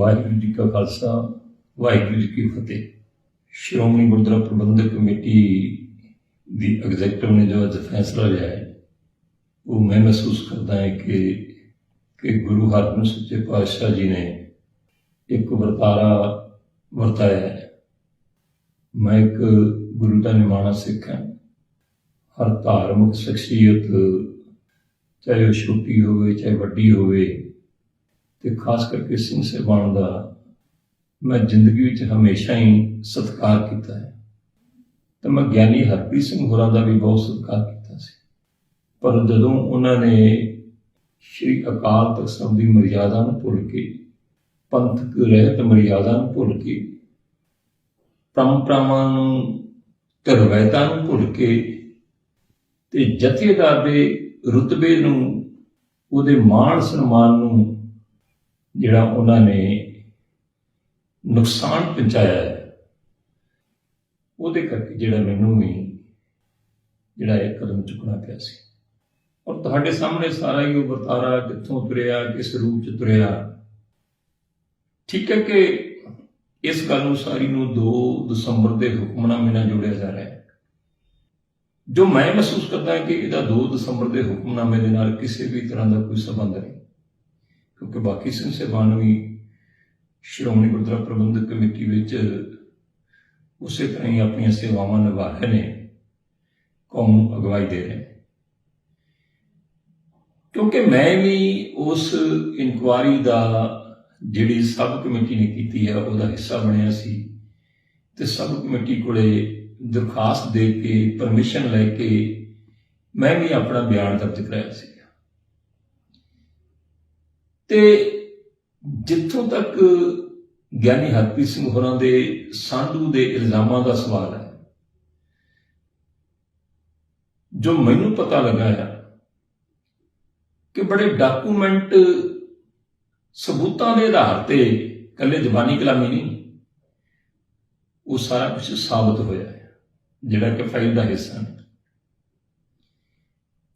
ਵਾਹਿਗੁਰੂ ਜੀ ਕਾ ਖਾਲਸਾ, ਵਾਹਿਗੁਰੂ ਜੀ ਕੀ ਫਤਿਹ। ਸ਼੍ਰੋਮਣੀ ਗੁਰਦੁਆਰਾ ਪ੍ਰਬੰਧਕ ਕਮੇਟੀ ਦੀ ਐਗਜ਼ੈਕਟਿਵ ਨੇ ਜੋ ਅੱਜ ਫੈਸਲਾ ਲਿਆ ਹੈ, ਉਹ ਮੈਂ ਮਹਿਸੂਸ ਕਰਦਾ ਹੈ ਕਿ ਕਿ ਗੁਰੂ ਹਰਗੋਬਿੰਦ ਸੱਚੇ ਪਾਤਸ਼ਾਹ ਜੀ ਨੇ ਇੱਕ ਵਰਤਾਰਾ ਵਰਤਾਇਆ ਹੈ। ਮੈਂ ਇੱਕ ਗੁਰੂ ਦਾ ਨਿਮਾਣਾ ਸਿੱਖ ਹਾਂ। ਹਰ ਧਾਰਮਿਕ ਸ਼ਖਸੀਅਤ, ਚਾਹੇ ਉਹ ਛੋਟੀ ਹੋਵੇ, ਚਾਹੇ ਵੱਡੀ ਹੋਵੇ ਤੇ ਖਾਸ ਕਰਕੇ ਸਿੰਘ ਸਾਹਿਬਾਨ ਦਾ ਮੈਂ ਜ਼ਿੰਦਗੀ ਵਿੱਚ ਹਮੇਸ਼ਾ ਹੀ ਸਤਿਕਾਰ ਕੀਤਾ ਹੈ। ਤਾਂ ਮੈਂ ਗਿਆਨੀ ਹਰਪ੍ਰੀਤ ਸਿੰਘ ਹੋਰਾਂ ਦਾ ਵੀ ਬਹੁਤ ਸਤਿਕਾਰ ਕੀਤਾ ਸੀ। ਪਰ ਜਦੋਂ ਉਹਨਾਂ ਨੇ ਸ਼੍ਰੀ ਅਕਾਲ ਤਖਤ ਸਾਹਿਬ ਦੀ ਮਰਿਆਦਾ ਨੂੰ ਭੁੱਲ ਕੇ, ਪੰਥਕ ਰਹਿਤ ਮਰਿਆਦਾ ਨੂੰ ਭੁੱਲ ਕੇ, ਪਰੰਪਰਾਵਾਂ ਨੂੰ ਤੇ ਰਵਾਇਤਾਂ ਨੂੰ ਭੁੱਲ ਕੇ ਤੇ ਜਥੇਦਾਰ ਦੇ ਰੁਤਬੇ ਨੂੰ, ਉਹਦੇ ਮਾਣ ਸਨਮਾਨ ਨੂੰ ਜਿਹੜਾ ਉਹਨਾਂ ਨੇ ਨੁਕਸਾਨ ਪਹੁੰਚਾਇਆ ਹੈ, ਉਹਦੇ ਕਰਕੇ ਜਿਹੜਾ ਮੈਨੂੰ ਵੀ ਜਿਹੜਾ ਇਹ ਕਦਮ ਚੁੱਕਣਾ ਪਿਆ ਸੀ। ਔਰ ਤੁਹਾਡੇ ਸਾਹਮਣੇ ਸਾਰਾ ਹੀ ਉਹ ਵਰਤਾਰਾ ਕਿੱਥੋਂ ਤੁਰਿਆ, ਕਿਸ ਰੂਪ ਚ ਤੁਰਿਆ, ਠੀਕ ਹੈ ਕਿ ਇਸ ਗੱਲ ਨੂੰ ਸਾਰੀ ਨੂੰ 2 ਦਸੰਬਰ ਦੇ ਹੁਕਮਨਾਮੇ ਨਾਲ ਜੋੜਿਆ ਜਾ ਰਿਹਾ ਹੈ। ਜੋ ਮੈਂ ਮਹਿਸੂਸ ਕਰਦਾ ਕਿ ਇਹਦਾ 2 ਦਸੰਬਰ ਦੇ ਹੁਕਮਨਾਮੇ ਦੇ ਨਾਲ ਕਿਸੇ ਵੀ ਤਰ੍ਹਾਂ ਦਾ ਕੋਈ ਸੰਬੰਧ ਨਹੀਂ। ਕਿਉਂਕਿ ਬਾਕੀ ਸਿੰਘ ਸਾਹਿਬਾਨ ਵੀ ਸ਼੍ਰੋਮਣੀ ਗੁਰਦੁਆਰਾ ਪ੍ਰਬੰਧਕ ਕਮੇਟੀ ਵਿੱਚ ਉਸੇ ਤਰ੍ਹਾਂ ਹੀ ਆਪਣੀਆਂ ਸੇਵਾਵਾਂ ਨਿਭਾ ਰਹੇ ਨੇ, ਕੌਮ ਨੂੰ ਅਗਵਾਈ ਦੇ ਰਹੇ ਨੇ। ਕਿਉਂਕਿ ਮੈਂ ਵੀ ਉਸ ਇਨਕੁਆਰੀ ਦਾ ਜਿਹੜੀ ਸਬ ਕਮੇਟੀ ਨੇ ਕੀਤੀ ਹੈ, ਉਹਦਾ ਹਿੱਸਾ ਬਣਿਆ ਸੀ ਤੇ ਸਬ ਕਮੇਟੀ ਕੋਲੇ ਦਰਖਾਸਤ ਦੇ ਕੇ, ਪਰਮਿਸ਼ਨ ਲੈ ਕੇ ਮੈਂ ਵੀ ਆਪਣਾ ਬਿਆਨ ਦਰਜ ਕਰਾਇਆ ਸੀ। ਤੇ ਜਿੱਥੋਂ ਤੱਕ ਗਿਆਨੀ ਹਰਪ੍ਰੀਤ ਸਿੰਘ ਹੋਰਾਂ ਦੇ ਸਾਂਢੂ ਦੇ ਇਲਜ਼ਾਮਾਂ ਦਾ ਸਵਾਲ ਹੈ, ਜੋ ਮੈਨੂੰ ਪਤਾ ਲੱਗਾ ਹੈ ਕਿ ਬੜੇ ਡਾਕੂਮੈਂਟ ਸਬੂਤਾਂ ਦੇ ਆਧਾਰ ਤੇ ਕੱਲੇ ਜ਼ਬਾਨੀ ਕਲਾਮੀ ਨਹੀਂ, ਉਹ ਸਾਰਾ ਕੁਝ ਸਾਬਤ ਹੋਇਆ ਹੈ, ਜਿਹੜਾ ਕਿ ਫਾਈਲ ਦਾ ਹਿੱਸਾ ਹੈ।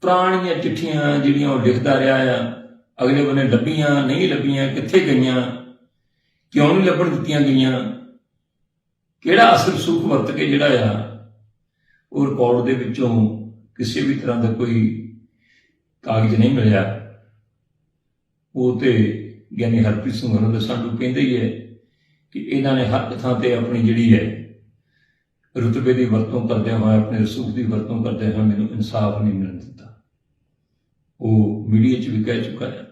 ਪੁਰਾਣੀਆਂ ਚਿੱਠੀਆਂ ਜਿਹੜੀਆਂ ਉਹ ਲਿਖਦਾ ਰਿਹਾ ਆ ਅਗਲੇ ਬੰਨੇ ਲੱਭੀਆਂ, ਨਹੀਂ ਲੱਭੀਆਂ, ਕਿੱਥੇ ਗਈਆਂ? ਕਿਉਂ ਨਹੀਂ ਲੱਭਣ ਦਿੱਤੀਆਂ ਗਈਆਂ? ਕਿਹੜਾ ਅਸਲ ਸੁਖ ਵਰਤ ਕੇ ਜਿਹੜਾ ਆ, ਉਹ ਰਿਕਾਰਡ ਦੇ ਵਿੱਚੋਂ ਕਿਸੇ ਵੀ ਤਰ੍ਹਾਂ ਦਾ ਕੋਈ ਕਾਗਜ਼ ਨਹੀਂ ਮਿਲਿਆ। ਉਹ ਤੇ ਗਿਆਨੀ ਹਰਪ੍ਰੀਤ ਸਿੰਘ ਹੋਰਾਂ ਦਾ ਸਾਨੂੰ ਕਹਿੰਦੇ ਹੀ ਹੈ ਕਿ ਇਹਨਾਂ ਨੇ ਹਰ ਥਾਂ ਤੇ ਆਪਣੀ ਜਿਹੜੀ ਹੈ, ਰੁਤਬੇ ਦੀ ਵਰਤੋਂ ਕਰਦਿਆਂ ਹੋਇਆ, ਆਪਣੇ ਰਸੂਖ ਦੀ ਵਰਤੋਂ ਕਰਦਿਆਂ ਹੋਇਆ ਮੈਨੂੰ ਇਨਸਾਫ ਨਹੀਂ ਮਿਲਣ ਉਹ ਮੀਡੀਆ 'ਚ ਵੀ ਕਹਿ ਚੁੱਕਾ ਹੈ।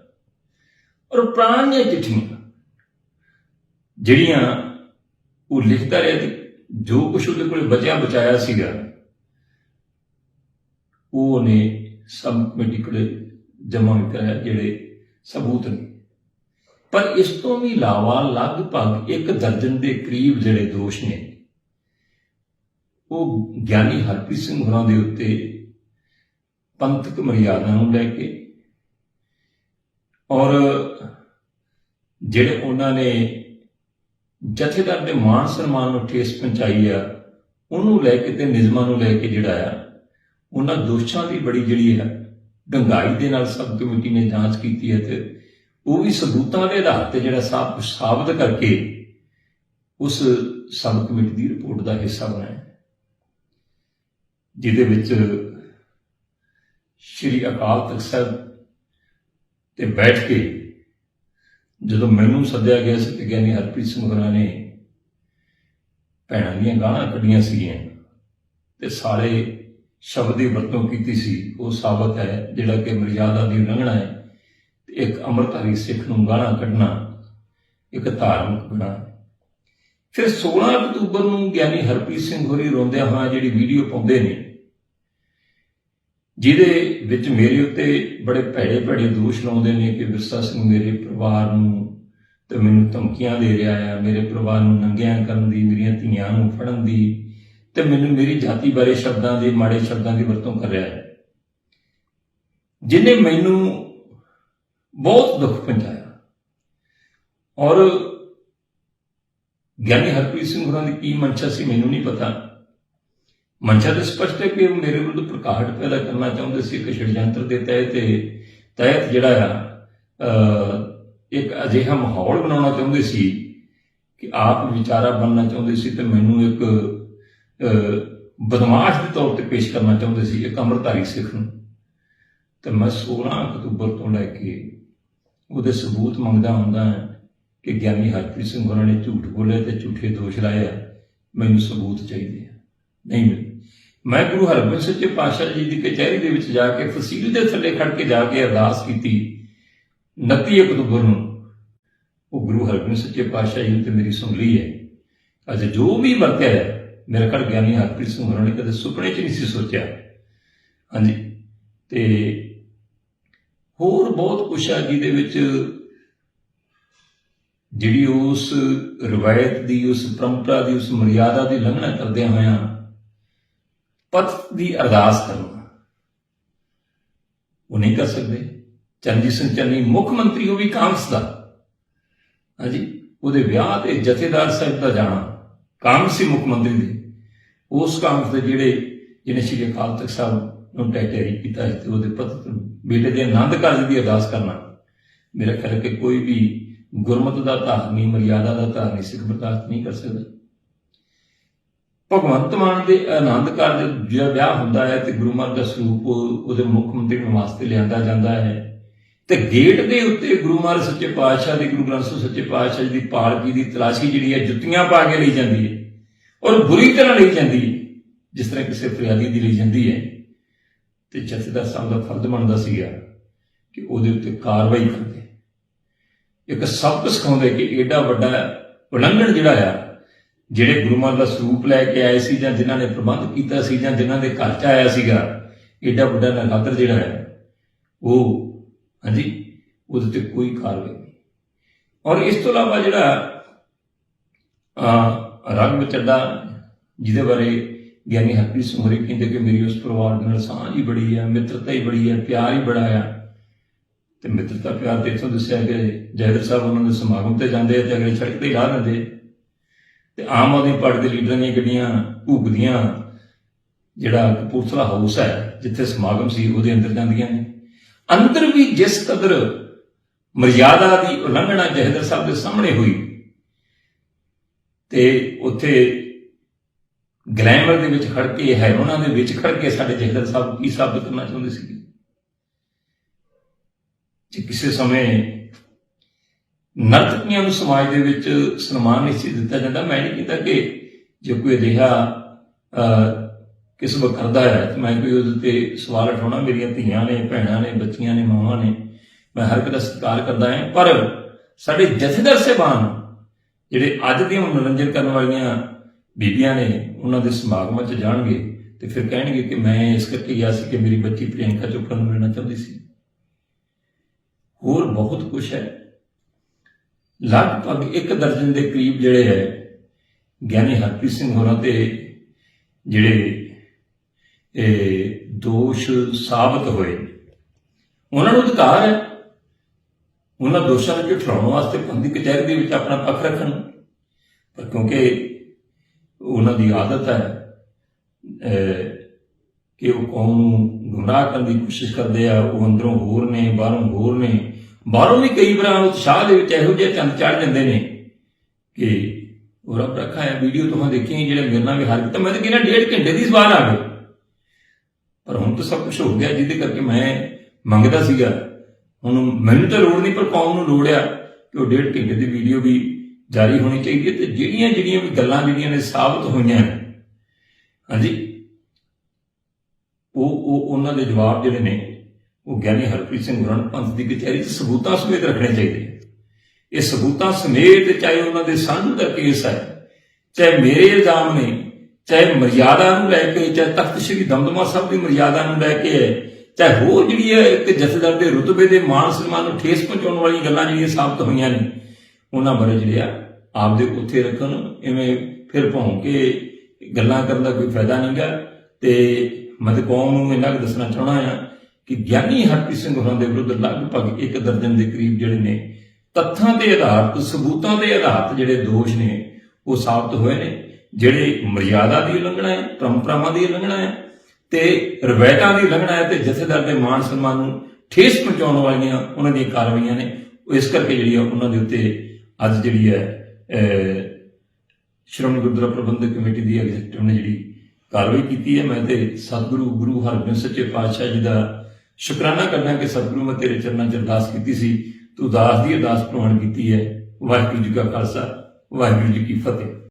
ਔਰ ਪੁਰਾਣੀਆਂ ਚਿੱਠੀਆਂ, ਜਿਹੜੀਆਂ ਉਹ ਲਿਖਦਾ ਰਿਹਾ ਤੇ ਜੋ ਕੁਝ ਉਹਦੇ ਕੋਲ ਬਚਿਆ ਬਚਾਇਆ ਸੀਗਾ, ਉਹ ਉਹਨੇ ਸਬ ਕਮੇਟੀ ਕੋਲੇ ਜਮ੍ਹਾਂ ਕਰਾਇਆ ਜਿਹੜੇ ਸਬੂਤ ਨੇ। ਪਰ ਇਸ ਤੋਂ ਵੀ ਇਲਾਵਾ ਲਗਭਗ ਇੱਕ ਦਰਜਨ ਦੇ ਕਰੀਬ ਜਿਹੜੇ ਦੋਸ਼ ਨੇ, ਉਹ ਗਿਆਨੀ ਹਰਪ੍ਰੀਤ ਸਿੰਘ ਹੋਰਾਂ ਦੇ ਉੱਤੇ ਪੰਥਕ ਮਰਿਆਦਾ ਨੂੰ ਲੈ ਕੇ। ਔਰ ਜਿਹੜੇ ਉਹਨਾਂ ਨੇ ਜਥੇਦਾਰ ਦੇ ਮਾਨ ਸਨਮਾਨ ਨੂੰ ਠੇਸ ਪਹੁੰਚਾਈ ਆ, ਉਹਨੂੰ ਲੈ ਕੇ ਤੇ ਨਿਯਮਾਂ ਨੂੰ ਲੈ ਕੇ ਜਿਹੜਾ ਆ, ਉਹਨਾਂ ਦੋਸ਼ਾਂ ਦੀ ਬੜੀ ਜਿਹੜੀ ਹੈ ਡੰਗਾਈ ਦੇ ਨਾਲ ਸਬ ਕਮੇਟੀ ਨੇ ਜਾਂਚ ਕੀਤੀ ਹੈ ਤੇ ਉਹ ਵੀ ਸਬੂਤਾਂ ਦੇ ਆਧਾਰ ਤੇ ਜਿਹੜਾ ਸਭ ਕੁਝ ਸਾਬਤ ਕਰਕੇ ਉਸ ਸਬ ਕਮੇਟੀ ਦੀ ਰਿਪੋਰਟ ਦਾ ਹਿੱਸਾ ਬਣਾਇਆ। ਜਿਹਦੇ ਵਿੱਚ ਸ਼੍ਰੀ ਅਕਾਲ ਤਖਤ ਸਾਹਿਬ ਤੇ ਬੈਠ ਕੇ ਜਦੋਂ ਮੈਨੂੰ ਸੱਦਿਆ ਗਿਆ ਸੀ ਤੇ ਗਿਆਨੀ ਹਰਪ੍ਰੀਤ ਸਿੰਘ ਹੋਰਾਂ ਨੇ ਭੈਣਾਂ ਦੀਆਂ ਗਾਲਾਂ ਕੱਢੀਆਂ ਸੀਗੀਆਂ ਤੇ ਸਾਰੇ ਸ਼ਬਦ ਦੀ ਵਰਤੋਂ ਕੀਤੀ ਸੀ। ਉਹ ਸਾਬਤ ਹੈ ਜਿਹੜਾ ਕਿ ਮਰਜ਼ਾਦਾ ਦੀ ਉਲੰਘਣਾ ਹੈ ਤੇ ਇੱਕ ਅੰਮ੍ਰਿਤਧਾਰੀ ਸਿੱਖ ਨੂੰ ਗਾਲਾਂ ਕੱਢਣਾ, ਇੱਕ ਧਾਰਮਿਕ ਗੁਨਾਹ ਫਿਰ 16 ਅਕਤੂਬਰ ਨੂੰ ਗਿਆਨੀ ਹਰਪ੍ਰੀਤ ਸਿੰਘ ਹੋਰੀ ਰੋਂਦਿਆਂ ਹਾਂ ਜਿਹੜੀ ਵੀਡੀਓ ਪਾਉਂਦੇ ਨੇ ਜਿਹਦੇ ਵਿੱਚ ਮੇਰੇ ਉੱਤੇ ਬੜੇ ਭੈੜੇ ਭੈੜੇ ਦੋਸ਼ ਲਾਉਂਦੇ ਨੇ ਕਿ ਵਿਰਸਾ ਸਿੰਘ ਮੇਰੇ ਪਰਿਵਾਰ ਨੂੰ ਤੇ ਮੈਨੂੰ ਧਮਕੀਆਂ ਦੇ ਰਿਹਾ ਆ, ਮੇਰੇ ਪਰਿਵਾਰ ਨੂੰ ਨੰਗਿਆਂ ਕਰਨ ਦੀ, ਮੇਰੀਆਂ ਧੀਆਂ ਨੂੰ ਫੜਨ ਦੀ ਤੇ ਮੈਨੂੰ ਮੇਰੀ ਜਾਤੀ ਬਾਰੇ ਸ਼ਬਦਾਂ ਦੇ, ਮਾੜੇ ਸ਼ਬਦਾਂ ਦੀ ਵਰਤੋਂ ਕਰ ਰਿਹਾ ਹੈ ਜਿਨੇ ਮੈਨੂੰ ਬਹੁਤ ਦੁੱਖ ਪਹੁੰਚਾਇਆ। ਔਰ ਗਿਆਨੀ ਹਰਪ੍ਰੀਤ ਸਿੰਘ ਹੋਰਾਂ ਦੀ ਕੀ ਮਨਸ਼ਾ ਸੀ ਮੈਨੂੰ ਨਹੀਂ ਪਤਾ। ਮੰਸ਼ਾ ਤਾਂ ਸਪਸ਼ਟ ਹੈ ਕਿ ਉਹ ਮੇਰੇ ਵਿਰੁੱਧ ਪ੍ਰਕਾਸ਼ ਪੈਦਾ ਕਰਨਾ ਚਾਹੁੰਦੇ ਸੀ ਇੱਕ ਛੜਯੰਤਰ ਦੇ ਤਹਿਤ ਤਹਿਤ ਜਿਹੜਾ ਆ ਇੱਕ ਅਜਿਹਾ ਮਾਹੌਲ ਬਣਾਉਣਾ ਚਾਹੁੰਦੇ ਸੀ ਕਿ ਆਪ ਵਿਚਾਰਾ ਬਣਨਾ ਚਾਹੁੰਦੇ ਸੀ ਤੇ ਮੈਨੂੰ ਇੱਕ ਬਦਮਾਸ਼ ਦੇ ਤੌਰ ਤੇ ਪੇਸ਼ ਕਰਨਾ ਚਾਹੁੰਦੇ ਸੀ, ਇੱਕ ਅੰਮ੍ਰਿਤਧਾਰੀ ਸਿੱਖ ਨੂੰ। ਤੇ ਮੈਂ 16 ਅਕਤੂਬਰ ਤੋਂ ਲੈ ਕੇ ਉਹਦੇ ਸਬੂਤ ਮੰਗਦਾ ਹੁੰਦਾ ਹਾਂ ਕਿ ਗਿਆਨੀ ਹਰਪ੍ਰੀਤ ਸਿੰਘ ਹੋਰਾਂ ਨੇ ਝੂਠ ਬੋਲਿਆ ਤੇ ਝੂਠੇ ਦੋਸ਼ ਲਾਏ ਆ। ਮੈਨੂੰ ਸਬੂਤ ਚਾਹੀਦੇ ਆ। ਨਹੀਂ ਮਿਲੇ। ਮੈਂ ਗੁਰੂ ਹਰਗੋਬਿੰਦ ਸਿੰਘ ਸੱਚੇ ਪਾਤਸ਼ਾਹ ਜੀ ਦੀ ਕਚਹਿਰੀ ਦੇ ਵਿੱਚ ਜਾ ਕੇ ਫਸੀਲ ਦੇ ਥੱਲੇ ਖੜ ਕੇ ਜਾ ਕੇ ਅਰਦਾਸ ਕੀਤੀ। 29 ਅਕਤੂਬਰ ਨੂੰ ਉਹ ਗੁਰੂ ਹਰਗੋਬਿੰਦ ਸਿੰਘ ਸੱਚੇ ਪਾਤਸ਼ਾਹ ਜੀ ਨੇ ਤੇ ਮੇਰੀ ਸੁਣ ਲਈ ਹੈ। ਅੱਜ ਜੋ ਵੀ ਵਰਤਿਆ ਹੈ, ਮੇਰੇ ਘਰ ਗਿਆਨੀ ਹਰਪ੍ਰੀਤ ਸਿੰਘ ਹੋਰਾਂ ਨੇ ਕਦੇ ਸੁਪਨੇ 'ਚ ਨਹੀਂ ਸੀ ਸੋਚਿਆ। ਹਾਂਜੀ, ਤੇ ਹੋਰ ਬਹੁਤ ਕੁਛ ਆ ਜਿਹਦੇ ਵਿੱਚ ਜਿਹੜੀ ਉਸ ਰਵਾਇਤ ਦੀ, ਉਸ ਪਰੰਪਰਾ ਦੀ, ਉਸ ਮਰਿਆਦਾ ਦੀ ਲੰਘਣਾ ਕਰਦਿਆਂ ਹੋਇਆਂ ਪਤ ਦੀ ਅਰਦਾਸ ਕਰਨਾ ਉਹ ਨਹੀਂ ਕਰ ਸਕਦੇ। ਚਰਨਜੀਤ ਸਿੰਘ ਚੰਨੀ ਮੁੱਖ ਮੰਤਰੀ ਉਹ ਵੀ ਕਾਂਗਰਸ ਦਾ। ਹਾਂਜੀ, ਉਹਦੇ ਵਿਆਹ ਤੇ ਜਥੇਦਾਰ ਸਾਹਿਬ ਦਾ ਜਾਣਾ ਕਾਂਗਰਸੀ ਮੁੱਖ ਮੰਤਰੀ ਦੇ। ਉਸ ਕਾਂਗਰਸ ਦੇ ਜਿਹੜੇ, ਜਿਹਨੇ ਸ਼੍ਰੀ ਅਕਾਲ ਤਖਤ ਸਾਹਿਬ ਨੂੰ ਟੈਟੇਰੀ ਕੀਤਾ ਤੇ ਉਹਦੇ ਪਤ ਬੇਟੇ ਦੇ ਆਨੰਦ ਕਾਰਜ ਦੀ ਅਰਦਾਸ ਕਰਨਾ। ਮੇਰਾ ਖਿਆਲ ਹੈ ਕਿ ਕੋਈ ਵੀ ਗੁਰਮਤ ਦਾ ਧਾਰਨੀ ਮਰਿਆਦਾ ਦਾ ਧਾਰਨੀ ਸਿੱਖ ਬਰਦਾਸ਼ਤ ਨਹੀਂ ਕਰ ਸਕਦਾ। ਭਗਵੰਤ ਮਾਨ ਦੇ ਆਨੰਦ ਕਾਰਜ ਜਿਹੜਾ ਵਿਆਹ ਹੁੰਦਾ ਹੈ ਤੇ ਗੁਰੂ ਮਹਾਰਾਜ ਦਾ ਸਰੂਪ ਉਹਦੇ ਮੁੱਖ ਮੰਤਰੀ ਨੂੰ ਵਾਸਤੇ ਲਿਆਂਦਾ ਜਾਂਦਾ ਹੈ। ਤੇ ਗੇਟ ਦੇ ਉੱਤੇ ਗੁਰੂ ਮਹਾਰਾਜ ਸੱਚੇ ਪਾਤਸ਼ਾਹ ਦੀ, ਗੁਰੂ ਗ੍ਰੰਥ ਸਾਹਿਬ ਸੱਚੇ ਪਾਤਸ਼ਾਹ ਜੀ ਦੀ ਪਾਲਕੀ ਦੀ ਤਲਾਸ਼ੀ ਜਿਹੜੀ ਹੈ, ਜੁੱਤੀਆਂ ਪਾ ਕੇ ਲਈ ਜਾਂਦੀ ਹੈ ਔਰ ਬੁਰੀ ਤਰ੍ਹਾਂ ਲਈ ਜਾਂਦੀ ਹੈ, ਜਿਸ ਤਰ੍ਹਾਂ ਕਿਸੇ ਫਰਿਆਦੀ ਦੀ ਲਈ ਜਾਂਦੀ ਹੈ। ਤੇ ਜਥੇਦਾਰ ਸਾਹਿਬ ਦਾ ਫਰਜ਼ ਬਣਦਾ ਸੀਗਾ ਕਿ ਉਹਦੇ ਉੱਤੇ ਕਾਰਵਾਈ ਕਰਦੇ ਇੱਕ ਸਬਕ ਸਿਖਾਉਂਦੇ ਕਿ ਏਡਾ ਵੱਡਾ ਉਲੰਘਣ ਜਿਹੜਾ ਆ ਜਿਹੜੇ ਗੁਰੂ ਮਹਾਰਾਜ ਦਾ ਸਰੂਪ ਲੈ ਕੇ ਆਏ ਸੀ ਜਾਂ ਜਿਨ੍ਹਾਂ ਨੇ ਪ੍ਰਬੰਧ ਕੀਤਾ ਸੀ ਜਾਂ ਜਿਨ੍ਹਾਂ ਦੇ ਘਰ ਚ ਆਇਆ ਸੀਗਾ, ਏਡਾ ਵੱਡਾ ਨਗਾਦਰ ਜਿਹੜਾ ਹੈ, ਉਹ, ਹਾਂਜੀ, ਉਹਦੇ ਤੇ ਕੋਈ ਕਾਰਵਾਈ ਨਹੀਂ। ਔਰ ਇਸ ਤੋਂ ਇਲਾਵਾ ਜਿਹੜਾ, ਆ, ਰੰਗ ਚੱਡਾ ਜਿਹਦੇ ਬਾਰੇ ਗਿਆਨੀ ਹਰਪ੍ਰੀਤ ਸਿੰਘ ਹੋਰੀ ਕਹਿੰਦੇ ਕਿ ਮੇਰੀ ਉਸ ਪਰਿਵਾਰ ਨਾਲ ਸਾਂਝ ਹੀ ਬੜੀ ਹੈ ਮਿੱਤਰਤਾ ਹੀ ਬੜੀ ਹੈ ਪਿਆਰ ਹੀ ਬੜਾ ਆ। ਤੇ ਮਿੱਤਰਤਾ ਪਿਆਰ ਤੇ ਇੱਥੋਂ ਦੱਸਿਆ ਕਿ ਜੈਦਰ ਸਾਹਿਬ ਉਹਨਾਂ ਦੇ ਸਮਾਗਮ ਤੇ ਜਾਂਦੇ ਆ ਤੇ ਅਗਲੇ ਸੜਕ ਤੇ ਹੀ ਲਾ ਦਿੰਦੇ ਤੇ ਆਮ ਆਦਮੀ ਪਾਰਟੀ ਦੇ ਲੀਡਰਾਂ ਦੀਆਂ ਗੱਡੀਆਂ ਭੂਗਦੀਆਂ, ਜਿਹੜਾ ਕਪੂਰਥਲਾ ਹਾਊਸ ਹੈ, ਜਿੱਥੇ ਸਮਾਗਮ ਸੀ, ਉਹਦੇ ਅੰਦਰ ਜਾਂਦੀਆਂ ਨੇ। ਅੰਦਰ ਵੀ ਜਿਸ ਕਦਰ ਮਰਿਆਦਾ ਦੀ ਉਲੰਘਣਾ ਜਹਦਰ ਸਾਹਿਬ ਦੇ ਸਾਹਮਣੇ ਹੋਈ, ਤੇ ਉੱਥੇ ਗਲੈਮਰ ਦੇ ਵਿੱਚ ਖੜ ਕੇ ਹੈ ਉਹਨਾਂ ਦੇ ਵਿੱਚ ਖੜ ਕੇ ਸਾਡੇ ਜਹਦਰ ਸਾਹਿਬ ਕੀ ਸਾਬਤ ਕਰਨਾ ਚਾਹੁੰਦੇ ਸੀ ਜੇ ਕਿਸੇ ਸਮੇਂ ਨਰਤਕੀਆਂ ਨੂੰ ਸਮਾਜ ਦੇ ਵਿੱਚ ਸਨਮਾਨ ਨਹੀਂ ਸੀ ਦਿੱਤਾ ਜਾਂਦਾ। ਮੈਂ ਨਹੀਂ ਕੀਤਾ ਕਿ ਜੇ ਕੋਈ ਅਜਿਹਾ ਅਹ, ਕਿਸਮ ਕਰਦਾ ਹੈ ਤਾਂ ਮੈਂ ਕੋਈ ਉਹਦੇ ਤੇ ਸਵਾਲ ਉਠਾਉਣਾ। ਮੇਰੀਆਂ ਧੀਆਂ ਨੇ ਭੈਣਾਂ ਨੇ ਬੱਚੀਆਂ ਨੇ ਮਾਵਾਂ ਨੇ ਮੈਂ ਹਰ ਇੱਕ ਦਾ ਸਤਿਕਾਰ ਕਰਦਾ ਹਾਂ। ਪਰ ਸਾਡੇ ਜਥੇਦਾਰ ਸਾਹਿਬਾਨ ਜਿਹੜੇ ਅੱਜ ਦੀਆਂ ਮਨੋਰੰਜਨ ਕਰਨ ਵਾਲੀਆਂ ਬੀਬੀਆਂ ਨੇ ਉਹਨਾਂ ਦੇ ਸਮਾਗਮਾਂ 'ਚ ਜਾਣਗੇ ਤੇ ਫਿਰ ਕਹਿਣਗੇ ਕਿ ਮੈਂ ਇਸ ਕਰਕੇ ਗਿਆ ਸੀ ਕਿ ਮੇਰੀ ਬੱਚੀ ਪ੍ਰਿਯੰਕਾ ਚੋਪੜਾ ਨੂੰ ਮਿਲਣਾ ਚਾਹੁੰਦੀ ਸੀ। ਹੋਰ ਬਹੁਤ ਕੁਝ ਹੈ। ਲਗਭਗ ਇੱਕ ਦਰਜਨ ਦੇ ਕਰੀਬ ਜਿਹੜੇ ਹੈ, ਗਿਆਨੀ ਹਰਪ੍ਰੀਤ ਸਿੰਘ ਹੋਰਾਂ ਤੇ ਜਿਹੜੇ, ਇਹ ਦੋਸ਼ ਸਾਬਤ ਹੋਏ। ਉਹਨਾਂ ਨੂੰ ਅਧਿਕਾਰ ਹੈ। ਉਹਨਾਂ ਦੋਸ਼ਾਂ ਨੂੰ ਝੁਠਲਾਉਣ ਵਾਸਤੇ ਪੰਦੀ ਕਚਹਿਰੀ ਦੇ ਵਿੱਚ ਆਪਣਾ ਪੱਖ ਰੱਖਣ। ਪਰ ਕਿਉਂਕਿ ਉਹਨਾਂ ਦੀ ਆਦਤ ਹੈ ਕਿ ਉਹ ਕੌਮ ਨੂੰ ਗੁੰਮਰਾਹ ਕਰਨ ਦੀ ਕੋਸ਼ਿਸ਼ ਕਰਦੇ ਆ, ਉਹ ਅੰਦਰੋਂ ਹੋਰ ਨੇ, ਬਾਹਰੋਂ ਹੋਰ ਨੇ ਬਾਹਰੋਂ ਵੀ ਕਈ ਵਾਰ ਉਤਸ਼ਾਹ ਦੇ ਵਿੱਚ ਇਹੋ ਜਿਹੇ ਚੰਦ ਚੜ ਜਾਂਦੇ ਨੇ ਕਿ ਉਹ ਰੱਬ ਰੱਖਾ ਹੈ, ਵੀਡੀਓ ਤੁਹਾਨੂੰ ਦੇਖੀਆਂ ਜਿਹੜੇ ਮੇਰੇ ਨਾਲ ਵੀ ਹਰ ਤਾਂ ਮੈਂ ਤਾਂ ਕਿਹਾ ਡੇਢ ਘੰਟੇ ਦੀ ਸਵਾਲ ਆ ਗਈ ਪਰ ਹੁਣ ਤਾਂ ਸਭ ਕੁਝ ਹੋ ਗਿਆ, ਜਿਹਦੇ ਕਰਕੇ ਮੈਂ ਮੰਗਦਾ ਸੀਗਾ। ਹੁਣ ਮੈਨੂੰ ਤਾਂ ਲੋੜ ਨਹੀਂ, ਪਰ ਕੌਮ ਨੂੰ ਲੋੜ ਆ ਕਿ ਉਹ ਡੇਢ ਘੰਟੇ ਦੀ ਵੀਡੀਓ ਵੀ ਜਾਰੀ ਹੋਣੀ ਚਾਹੀਦੀ ਹੈ ਤੇ ਜਿਹੜੀਆਂ ਜਿਹੜੀਆਂ ਵੀ ਗੱਲਾਂ ਜਿਹੜੀਆਂ ਨੇ ਸਾਬਤ ਹੋਈਆਂ ਨੇ। ਹਾਂਜੀ। ਉਹ ਉਹ ਉਹਨਾਂ ਦੇ ਜਵਾਬ ਜਿਹੜੇ ਨੇ ਉਹ ਗਿਆਨੀ ਹਰਪ੍ਰੀਤ ਸਿੰਘ ਗੁਰਨ ਪੰਥ ਦੀ ਕਚਹਿਰੀ 'ਚ ਸਬੂਤਾਂ ਸਮੇਤ ਰੱਖਣੇ ਚਾਹੀਦੇ ਇਹ ਸਬੂਤਾਂ ਸਮੇਤ ਚਾਹੇ ਉਹਨਾਂ ਦੇ ਸਾਂਝੂ ਦਾ ਕੇਸ ਹੈ, ਚਾਹੇ ਮੇਰੇ ਇਲਜ਼ਾਮ ਨੇ, ਚਾਹੇ ਮਰਿਆਦਾ ਨੂੰ ਲੈ ਕੇ, ਚਾਹੇ ਤਖਤ ਸ੍ਰੀ ਦਮਦਮਾ ਸਾਹਿਬ ਦੀ ਮਰਿਆਦਾ ਨੂੰ ਲੈ ਕੇ ਹੈ, ਚਾਹੇ ਹੋਰ ਜਿਹੜੀ ਹੈ ਇੱਕ ਜਥੇਦਾਰ ਦੇ ਰੁਤਬੇ ਦੇ ਮਾਨ ਸਨਮਾਨ ਨੂੰ ਠੇਸ ਪਹੁੰਚਾਉਣ ਵਾਲੀਆਂ ਗੱਲਾਂ ਜਿਹੜੀਆਂ ਸਾਬਤ ਹੋਈਆਂ ਨੇ, ਉਹਨਾਂ ਬਾਰੇ ਜਿਹੜੇ ਆ ਆਪਦੇ ਉੱਥੇ ਰੱਖਣ ਐਵੇਂ ਫਿਰ ਭੌਂ ਕੇ ਗੱਲਾਂ ਕਰਨ ਦਾ ਕੋਈ ਫਾਇਦਾ ਨਹੀਂਗਾ ਤੇ ਮੈਂ ਤੇ ਕੌਮ ਨੂੰ ਇਹਨਾਂ ਕੁ ਦੱਸਣਾ ਚਾਹਣਾ ਆ ਕਿ ਗਿਆਨੀ ਹਰਪ੍ਰੀਤ ਸਿੰਘ ਹੋਰਾਂ ਦੇ ਵਿਰੁੱਧ ਲਗਭਗ ਇੱਕ ਦਰਜਨ ਦੇ ਕਰੀਬ ਜਿਹੜੇ ਨੇ ਤੱਥਾਂ ਦੇ ਆਧਾਰ ਤੇ ਸਬੂਤਾਂ ਦੇ ਆਧਾਰ ਤੇ ਜਿਹੜੇ ਦੋਸ਼ ਨੇ ਉਹ ਸਾਬਤ ਹੋਏ ਨੇ। ਜਿਹੜੇ ਮਰਿਆਦਾ ਦੀ ਉਲੰਘਣਾ ਹੈ ਪਰੰਪਰਾਵਾਂ ਦੀ ਉਲੰਘਣਾ ਹੈ ਤੇ ਰਵਾਇਤਾਂ ਦੀ ਉਲੰਘਣਾ ਹੈ ਤੇ ਜਥੇਦਾਰ ਦੇ ਮਾਨ ਸਨਮਾਨ ਨੂੰ ਠੇਸ ਪਹੁੰਚਾਉਣ ਵਾਲੀਆਂ ਉਹਨਾਂ ਦੀਆਂ ਕਾਰਵਾਈਆਂ ਨੇ। ਉਹ ਇਸ ਕਰਕੇ ਜਿਹੜੀ ਆ ਉਹਨਾਂ ਦੇ ਉੱਤੇ ਅੱਜ ਜਿਹੜੀ ਹੈ ਅਹ, ਸ਼੍ਰੋਮਣੀ ਗੁਰਦੁਆਰਾ ਪ੍ਰਬੰਧਕ ਕਮੇਟੀ ਦੀ ਐਗਜ਼ੀਕਟਿਵ ਨੇ ਜਿਹੜੀ ਕਾਰਵਾਈ ਕੀਤੀ ਹੈ। ਮੈਂ ਤੇ ਸਤਿਗੁਰੂ ਗੁਰੂ ਹਰਗੋਬਿੰਦ ਸੱਚੇ ਪਾਤਸ਼ਾਹ ਜੀ ਦਾ ਸ਼ੁਕਰਾਨਾ ਕਰਨਾ ਕਿ ਸਤਿਗੁਰੂ ਮੈਂ ਤੇਰੇ ਚਰਨਾਂ 'ਚ ਅਰਦਾਸ ਕੀਤੀ ਸੀ। ਤੂੰ ਦਾਸ ਦੀ ਅਰਦਾਸ ਪ੍ਰਵਾਨ ਕੀਤੀ ਹੈ। ਵਾਹਿਗੁਰੂ ਜੀ ਕਾ ਖਾਲਸਾ, ਵਾਹਿਗੁਰੂ ਜੀ ਕੀ ਫਤਿਹ।